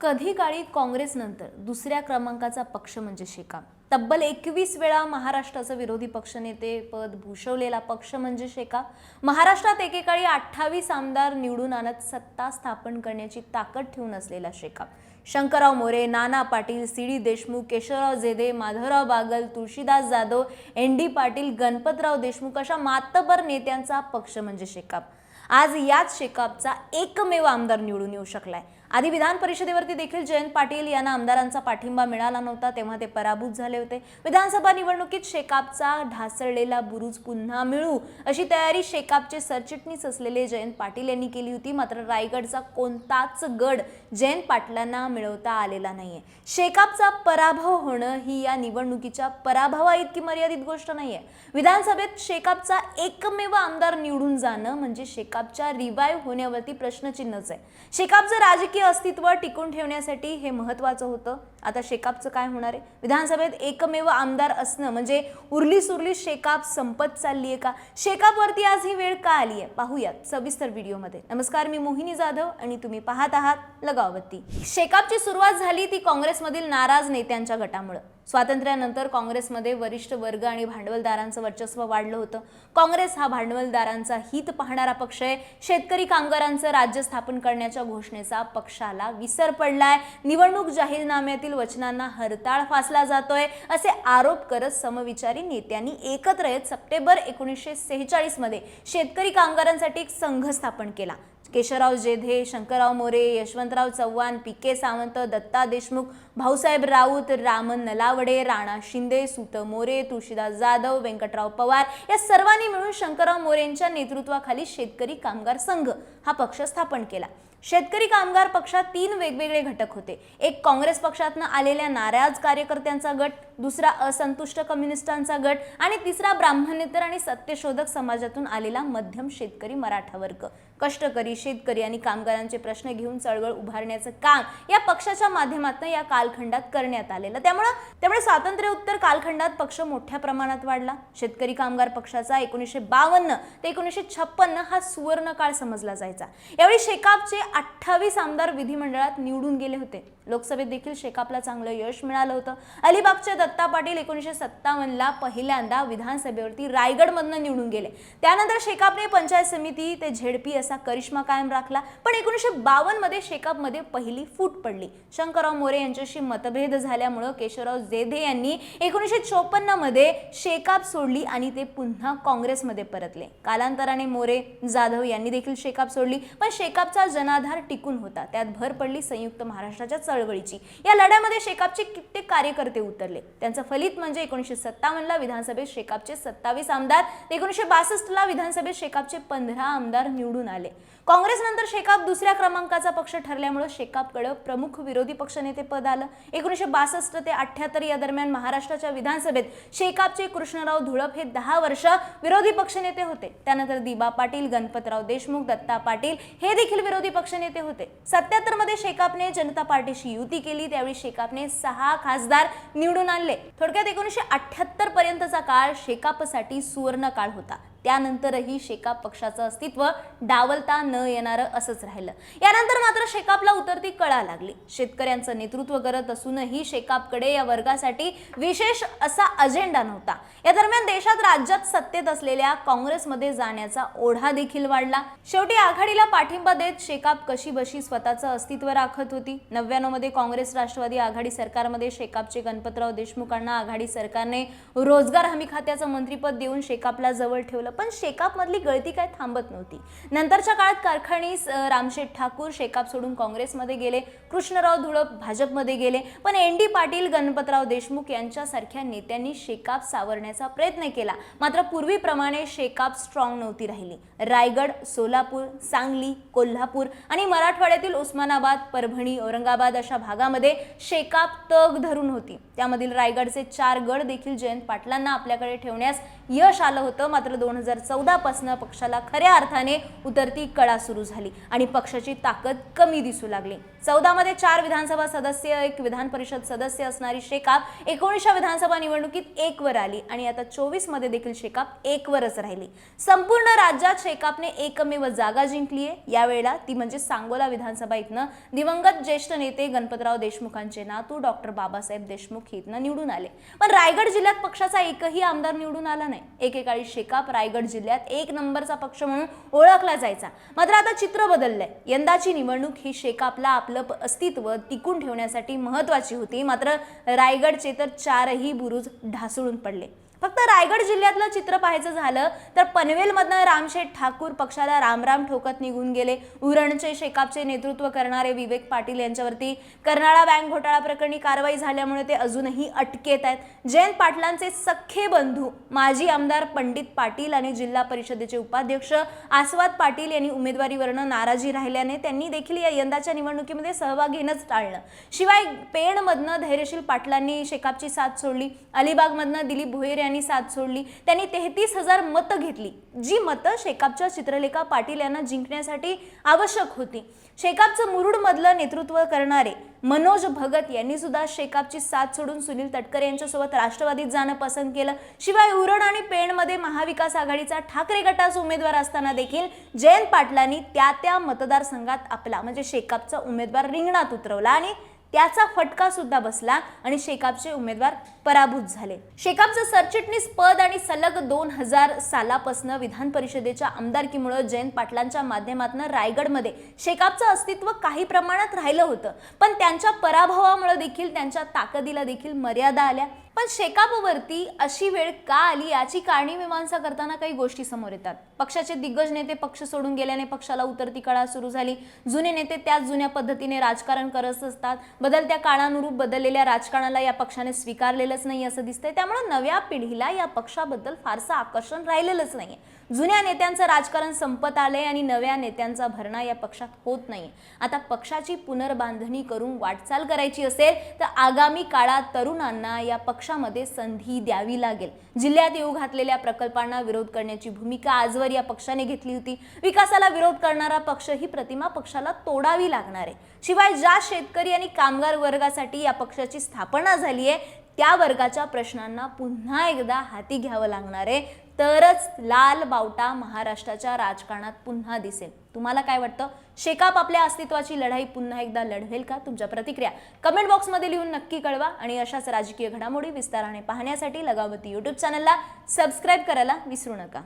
कधी काळी काँग्रेसनंतर दुसऱ्या क्रमांकाचा पक्ष म्हणजे शेकाप तब्बल एकवीस वेळा महाराष्ट्राचं विरोधी पक्षनेते पद भूषवलेला पक्ष म्हणजे शेकाप महाराष्ट्रात एकेकाळी अठ्ठावीस आमदार निवडून आणत सत्ता स्थापन करण्याची ताकद ठेवून असलेला Shekap Shankarrao More Nana Patil C D Deshmukh Keshavrao Jedhe Madhavrao Bagal Tulshidas Jadhav N D Patil Ganpatrao Deshmukh अशा मातबर नेत्यांचा पक्ष म्हणजे शेकाप आज याच शेकापचा एकमेव आमदार निवडून येऊ शकलाय. आधी विधान परिषदेवरती देखील जयंत पाटील यांना आमदारांचा पाठिंबा मिळाला नव्हता तेव्हा ते पराभूत झाले होते. विधानसभा निवडणुकीत शेकापचा ढासळलेला बुरुज पुन्हा मिळू अशी तयारी शेकापचे सरचिटणीस असलेले जयंत पाटील यांनी केली होती. मात्र रायगडचा कोणताच गड जयंत पाटलांना मिळवता आलेला नाहीये. शेकापचा पराभव होणं ही या निवडणुकीच्या पराभवा इतकी मर्यादित गोष्ट नाहीये. विधानसभेत शेकापचा एकमेव आमदार निवडून जाणं म्हणजे शेकापच्या रिवाईव्ह होण्यावरती प्रश्नचिन्हच आहे. शेकापचं राजकीय अस्तित्व टिकून ठेवण्यासाठी हे महत्वाचं होतं. आता शेकापचं काय होणार आहे? विधानसभेत एकमेव आमदार असणं म्हणजे उरली सुरली शेकाप संपत चालली आहे का? शेकापवरती आज ही वेळ का आली आहे पाहूयात सविस्तर व्हिडिओमध्ये. नमस्कार मी मोहिनी जाधव आणि तुम्ही पाहत आहात लगावती शेकापची सुरुवात झाली ती काँग्रेसमधील नाराज नेत्यांच्या गटामुळे. स्वातंत्र्यानंतर काँग्रेसमध्ये वरिष्ठ वर्ग आणि भांडवलदारांचं वर्चस्व वाढलं होतं. काँग्रेस हा भांडवलदारांचा हित पाहणारा पक्ष आहे. शेतकरी कामगारांचं राज्य स्थापन करण्याच्या घोषणेचा पक्षाला विसर पडलाय. निवडणूक जाहीरनाम्यातील वचनांना हरताळ फासला जातोय असे आरोप करत समविचारी नेत्यांनी एकत्र येत सप्टेंबर एकोणीसशे सेहेचाळीसमध्ये शेतकरी कामगारांसाठी एक संघ स्थापन केला. केशवराव जेधे शंकरराव मोरे यशवंतराव चव्हाण पी के सावंत दत्ता देशमुख भाऊसाहेब राऊत रामन नलावडे राणा शिंदे सुत मोरे तुळशीदास जाधव व्यंकटराव पवार या सर्वांनी मिळून शंकरराव मोरेंच्या नेतृत्वाखाली शेतकरी कामगार संघ हा पक्ष स्थापन केला. शेतकरी कामगार पक्षात तीन वेगवेगळे घटक होते. एक काँग्रेस पक्षातनं आलेल्या नाराज कार्यकर्त्यांचा गट दुसरा असंतुष्ट कम्युनिस्टांचा गट आणि तिसरा ब्राह्मणेतर आणि सत्यशोधक समाजातून आलेला मध्यम शेतकरी मराठा वर्ग. कष्टकरी शेतकरी आणि कामगारांचे प्रश्न घेऊन चळवळ उभारण्याचं काम या पक्षाच्या माध्यमातून या कालखंडात करण्यात आलेलं. त्यामुळं त्यामुळे स्वातंत्र्योत्तर कालखंडात पक्ष मोठ्या प्रमाणात वाढला. शेतकरी कामगार पक्षाचा एकोणीसशे बावन्न ते एकोणीसशे छप्पन्न हा सुवर्ण काळ समजला जायचा. यावेळी शेकापचे अठ्ठावीस आमदार विधिमंडळात निवडून गेले होते. लोकसभेत देखील शेकापला चांगलं यश मिळालं होतं. अलिबागचे दत्ता पाटील एकोणीसशे सत्तावन्नला पहिल्यांदा विधानसभेवरती रायगडमधनं निवडून गेले. त्यानंतर शेकापने पंचायत समिती ते झेडपी असा करिश्मा कायम राखला. पण एकोणीसशे बावन्नमध्ये शेकापमध्ये पहिली फूट पडली. शंकरराव मोरे यांच्याशी मतभेद झाल्यामुळं केशवराव जेधे यांनी एकोणीसशे चोपन्नमध्ये शेकाप सोडली आणि ते पुन्हा काँग्रेसमध्ये परतले. कालांतराने मोरे जाधव यांनी देखील शेकाप सोडली. पण शेकापचा जना जनाधार टिकून होता. त्यात भर पडली संयुक्त महाराष्ट्राच्या चळवळीची. या लढ्यामध्ये शेकापचे कित्येक कार्यकर्ते उतरले. त्यांचं फलित म्हणजे एकोणीसशे सत्तावन्नला विधानसभेत शेकापचे सत्तावीस आमदार एकोणीसशे बासष्टला विधानसभेत शेकापचे पंधरा आमदार निवडून आले. काँग्रेसनंतर शेकाप दुसऱ्या क्रमांकाचा पक्ष ठरल्यामुळे शेकापकडे प्रमुख विरोधी पक्षनेते पद आलं. एकोणीसशे बासष्ट ते अठ्ठ्याहत्तर या दरम्यान महाराष्ट्राच्या विधानसभेत शेकापचे कृष्णराव धुळप हे दहा वर्ष विरोधी पक्षनेते होते. त्यानंतर दिबा पाटील गणपतराव देशमुख दत्ता पाटील हे देखील विरोधी पक्ष पक्षनेते होते. सत्याहत्तरमध्ये शेकापने जनता पार्टीशी युती केली त्यावेळी शेकापने सहा खासदार निवडून आणले. थोडक्यात एकोणीसशे अठ्ठ्याहत्तर पर्यंतचा काळ शेकापसाठी सुवर्ण काळ होता. त्यानंतरही शेकाप पक्षाचं अस्तित्व डावलता न येणारं असंच राहिलं. यानंतर मात्र शेकापला उतरती कळा लागली. शेतकऱ्यांचं नेतृत्व करत असूनही शेकापकडे या वर्गासाठी विशेष असा अजेंडा नव्हता. या दरम्यान देशात राज्यात सत्तेत असलेल्या काँग्रेसमध्ये जाण्याचा ओढा देखील वाढला. शेवटी आघाडीला पाठिंबा देत शेकाप कशी बशी स्वतःचं अस्तित्व राखत होती? नव्याण्णवमध्ये काँग्रेस राष्ट्रवादी आघाडी सरकारमध्ये शेकापचे गणपतराव देशमुखांना आघाडी सरकारने रोजगार हमी खात्याचं मंत्रीपद देऊन शेकापला जवळ ठेवलं. पण शेकापमधली गळती काय थांबत नव्हती. नंतरच्या काळात कारखानीस रामशेठ ठाकूर शेकाप सोडून काँग्रेसमध्ये गेले कृष्णराव धुळप भाजपमध्ये गेले पण एन डी पाटील गणपतराव देशमुख यांच्यासारख्या नेत्यांनी शेकाप सावरण्याचा प्रयत्न केला. मात्र पूर्वीप्रमाणे शेकाप स्ट्रॉंग नव्हती राहिली. रायगड सोलापूर सांगली कोल्हापूर आणि मराठवाड्यातील उस्मानाबाद परभणी औरंगाबाद अशा भागामध्ये शेकाप तग धरून होती. त्यामधील रायगडचे चार गड देखील जयंत पाटलांना आपल्याकडे ठेवण्यास यश आलं होतं. मात्र दोन हजार चौदा पासून पक्षाला खऱ्या अर्थाने उतरती कळा सुरू झाली आणि पक्षाची ताकद कमी दिसू लागली. चौदा मध्ये चार विधानसभा सदस्य एक विधान परिषद सदस्य असणारी शेकाप एकोणीसच्या विधानसभा निवडणुकीत एक वर आली आणि आता चोवीसमध्ये देखील शेकाप एक वरच राहिली. संपूर्ण राज्यात शेकापने एकमेव जागा जिंकली आहे. यावेळेला ती म्हणजे सांगोला विधानसभा इथनं दिवंगत ज्येष्ठ नेते गणपतराव देशमुखांचे नातू डॉक्टर बाबासाहेब देशमुख इथनं निवडून आले. पण रायगड जिल्ह्यात पक्षाचा एकही आमदार निवडून आला नाही. एकेकाळी शेकाप रायगड रायगड जिल्ह्यात एक नंबरचा पक्ष म्हणून ओळखला जायचा. मात्र आता चित्र बदललंय. यंदाची निवडणूक ही शेकापला आपलं अस्तित्व टिकून ठेवण्यासाठी महत्वाची होती. मात्र रायगडचे तर चारही बुरुज ढासळून पडले. फक्त रायगड जिल्ह्यातलं चित्र पाहायचं झालं तर पनवेलमधनं रामशेठ ठाकूर पक्षाला रामराम ठोकत निघून गेले. उरणचे शेकापचे नेतृत्व करणारे विवेक पाटील यांच्यावरती कर्नाळा बँक घोटाळा प्रकरणी कारवाई झाल्यामुळे ते अजूनही अटकेत आहेत. जयंत पाटलांचे सख्खे बंधू माजी आमदार पंडित पाटील आणि जिल्हा परिषदेचे उपाध्यक्ष आस्वाद पाटील यांनी उमेदवारीवरनं नाराजी राहिल्याने त्यांनी देखील या यंदाच्या निवडणुकीमध्ये सहभाग घेणंच टाळलं. शिवाय पेणमधनं धैर्यशील पाटलांनी शेकापची साथ सोडली. अलिबागमधनं दिलीप भोयर यांनी साथ सोडली. त्यांनी तेहतीस हजार मतं घेतली. जी मतं शेकापच्या चित्रलेखा पाटील यांना जिंकण्यासाठी आवश्यक होती. शेकापचं मुरुड मधलं नेतृत्व करणारे मनोज भगत यांनी सुद्धा शेकापची साथ सोडून सुनील तटकरे यांच्यासोबत राष्ट्रवादीत जाणं पसंत केलं. शिवाय उरण आणि पेणमध्ये महाविकास आघाडीचा ठाकरे गटाचा उमेदवार असताना देखील जयंत पाटलांनी त्या त्या मतदारसंघात आपला म्हणजे शेकापचा उमेदवार रिंगणात उतरवला आणि त्याचा फटका सुद्धा बसला आणि शेकापचे उमेदवार पराभूत झाले. शेकापचं सरचिटणीस पद आणि सलग दोन हजार सालापासून विधान परिषदेच्या आमदारकीमुळे जयंत पाटलांच्या माध्यमातून रायगडमध्ये शेकापचं अस्तित्व काही प्रमाणात राहिलं होतं. पण त्यांच्या पराभवामुळे देखील त्यांच्या ताकदीला देखील मर्यादा आल्या. पण शेकापवरती अशी वेळ का आली याची कारणी मीमांसा करताना काही गोष्टी समोर येतात. पक्षाचे दिग्गज नेते पक्ष सोडून गेल्याने पक्षाला उतरती कळा सुरू झाली. जुने नेते त्याच जुन्या पद्धतीने राजकारण करत असतात. बदलत्या काळानुरूप बदललेल्या राजकारणाला या पक्षाने स्वीकारलेलंच नाही असं दिसतंय. त्यामुळे नव्या पिढीला या पक्षाबद्दल फारसं आकर्षण राहिलेलंच नाहीये. जुन्या नेत्यांचं राजकारण संपत आलंय आणि नव्या नेत्यांचा भरणा या पक्षात होत नाही आता पक्षाची पुनर्बांधणी करून वाटचाल करायची असेल तर आगामी काळात तरुणांना या पक्षामध्ये संधी द्यावी लागेल. जिल्ह्यात येऊ घातलेल्या प्रकल्पांना विरोध करण्याची भूमिका आजवर या पक्षाने घेतली होती. विकासाला विरोध करणारा पक्ष ही प्रतिमा पक्षाला तोडावी लागणार आहे. शिवाय ज्या शेतकरी आणि कामगार वर्गासाठी या पक्षाची स्थापना झाली आहे त्या वर्गाच्या प्रश्नांना पुन्हा एकदा हाती घ्यावं लागणार आहे. तरच लाल बावटा महाराष्ट्राच्या राजकारणात पुन्हा दिसेल. तुम्हाला काय वाटतं? शेकाप आपल्या अस्तित्वाची लढाई पुन्हा एकदा लढवेल का? तुमच्या प्रतिक्रिया कमेंट बॉक्समध्ये लिहून नक्की कळवा आणि अशाच राजकीय घडामोडी विस्ताराने पाहण्यासाठी लगावती यूट्यूब चॅनलला सबस्क्राईब करायला विसरू नका.